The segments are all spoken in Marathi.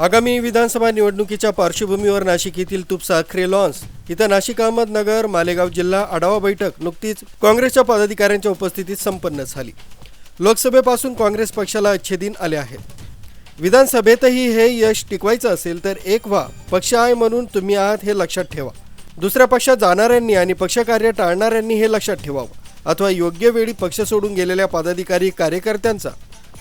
आगामी विधानसभा निवडणुकीच्या पार्श्वभूमीवर नाशिक येथील तुपसा क्रेलॉन्स इथं नाशिक अहमदनगर मालेगाव जिल्हा आढावा बैठक नुकतीच काँग्रेसच्या पदाधिकाऱ्यांच्या उपस्थितीत संपन्न झाली. लोकसभेपासून काँग्रेस पक्षाला अच्छे दिन आले आहेत. विधानसभेतही हे यश टिकवायचं असेल तर एक व्हा पक्ष आहे म्हणून तुम्ही आहात हे लक्षात ठेवा. दुसऱ्या पक्षात जाणाऱ्यांनी आणि पक्षकार्य टाळणाऱ्यांनी हे लक्षात ठेवावं. अथवा योग्य वेळी पक्ष सोडून गेलेल्या पदाधिकारी कार्यकर्त्यांचा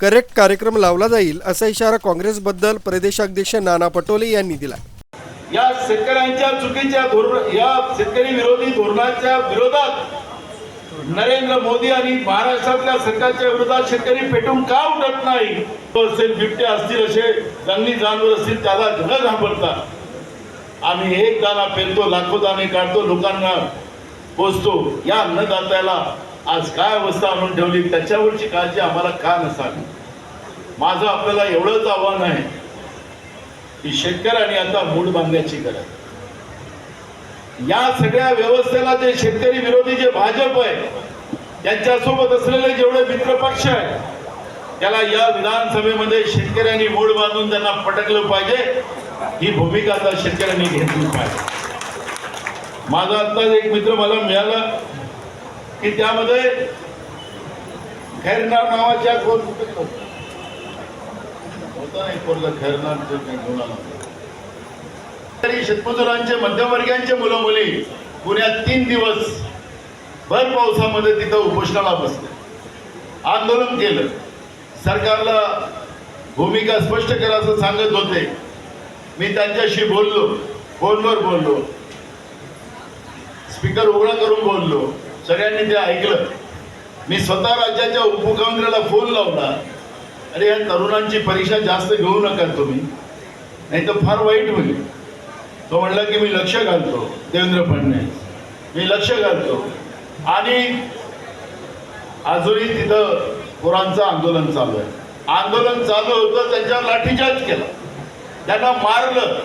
करेक्ट कार्यक्रम लावला जाईल असा इशारा काँग्रेसबद्दल प्रदेशाध्यक्ष नाना पटोले यांनी दिला. या शेतकऱ्यांच्या चुकीच्या धोरण या शेतकरी विरोधी धोरणाच्या विरोधात नरेंद्र मोदी आणि महाराष्ट्रातल्या सरकारच्या विरोधात शेतकरी पेटून का उठत नाही? तो असेल बिबटे असतील असे जंगली जानवर असतील त्याला न घाबरतात आम्ही एक दाना पेरतो लाखो दाणे काढतो लोकांना पोचतो या अन्नदात्याला आज काय अवस्था आणून ठेवली? त्याच्यावरची काळजी आम्हाला का नसावी? माझं आपल्याला एवढंच आव्हान आहे की शेतकऱ्यांनी आता मूड बांधण्याची गरज. या सगळ्या व्यवस्थेला जे शेतकरी विरोधी जे भाजप आहे त्यांच्यासोबत असलेले जेवढे मित्र पक्ष आहेत त्याला या विधानसभेमध्ये शेतकऱ्यांनी मूड बांधून त्यांना पटकलं पाहिजे. ही भूमिका आता शेतकऱ्यांनी घेतली पाहिजे. माझा आता एक मित्र मला मिळाला की त्यामध्ये खैरनार नावाच्या कोण होता नाही घेऊन आला तरी शेतमजुरांचे मध्यमवर्गीयांचे मुलं मुली पुण्यात तीन दिवस भर पावसामध्ये तिथं उपोषणाला बसले. आंदोलन केलं. सरकारला भूमिका स्पष्ट करा असं सांगत होते. मी त्यांच्याशी बोललो फोनवर बोललो. स्पीकर उघडा करून बोललो. सगळ्यांनी ते ऐकलं. मी स्वतः राज्याच्या उपमुख्यमंत्र्याला फोन लावला. अरे या तरुणांची परीक्षा जास्त घेऊ नका तुम्ही. नाही तर फार वाईट होईल. तो म्हणला की मी लक्ष घालतो देवेंद्र फडणवीस. मी लक्ष घालतो. आणि अजूनही तिथं पोरांचं आंदोलन चालू आहे. आंदोलन चालू होतं त्यांच्यावर लाठीचार्ज केला. त्यांना मारलं.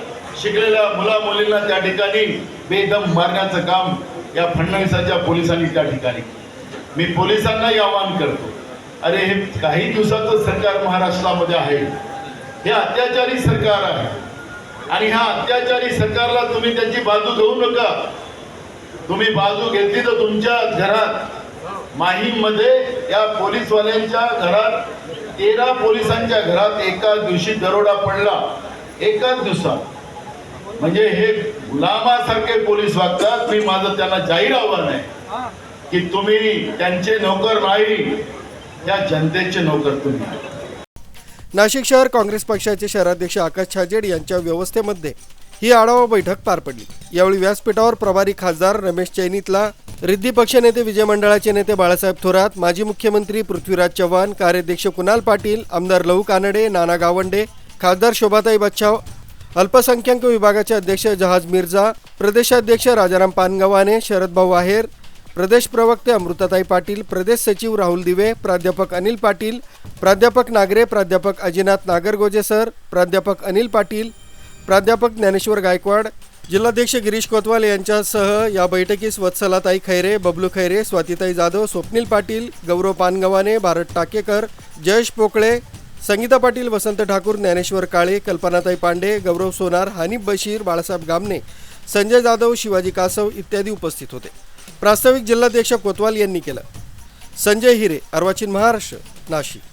शिकलेल्या मुला मुलींना त्या ठिकाणी बेदम मारण्याचं काम या फडणवीसाच्या पोलिसांनी त्या ठिकाणी मी पोलिसांनाही आवाहन करतो. अरे हे काही दिवसाचं सरकार महाराष्ट्रामध्ये आहे. हे अत्याचारी सरकार आहे. आणि ह्या अत्याचारी सरकारला तुम्ही त्यांची बाजू घेऊ नका. तुम्ही बाजू घेतली तर तुमच्या घरात माहीममध्ये या पोलीसवाल्यांच्या घरात तेरा पोलिसांच्या घरात एका दिवशी दरोडा पडला. एकाच दिवसात. म्हणजे हे गुलामासारखे पोलीस वागतात. मी माझं त्यांना जाहीर आव्हान आहे की तुम्ही त्यांचे नोकर नाही. त्या जनतेचे नोकर तुम्ही. नाशिक शहर काँग्रेस पक्षाचे शहराध्यक्ष आकाश छाजेड यांच्या व्यवस्थेमध्ये ही आढावा बैठक पार पडली. यावेळी व्यासपीठावर प्रभारी खासदार रमेश चैनीतला रिद्धी पक्षनेते विजय मंडळाचे नेते बाळासाहेब थोरात माजी मुख्यमंत्री पृथ्वीराज चव्हाण कार्याध्यक्ष कुणाल पाटील आमदार लहू कानडे नाना गावंडे खासदार शोभाताई बच्छाव अल्पसंख्याक विभागाचे अध्यक्ष जहाज मिर्झा प्रदेशाध्यक्ष राजाराम पानगव्हाणे शरदभाऊ आहेर प्रदेश प्रवक्ते अमृताताई पाटील प्रदेश सचिव राहुल दिवे प्राध्यापक अनिल पाटील प्राध्यापक नागरे प्राध्यापक अजिनाथ नागरगोजे सर प्राध्यापक अनिल पाटील प्राध्यापक ज्ञानेश्वर गायकवाड जिल्हाध्यक्ष गिरीश कोतवाल यांच्यासह या बैठकीस वत्सलाताई खैरे बबलू खैरे स्वातीताई जाधव स्वप्नील पाटील गौरव पानगवाने भारत टाकेकर जयेश पोकळे संगीता पाटील वसंत ठाकूर ज्ञानेश्वर काळे कल्पनाताई पांडे गौरव सोनार हानिफ बशीर बाळासाहेब गामणे संजय जाधव शिवाजी कासव इत्यादी उपस्थित होते. प्रास्ताविक जिल्हाध्यक्ष कोतवाल यांनी केलं. संजय हिरे अर्वाचीन महाराष्ट्र नाशिक.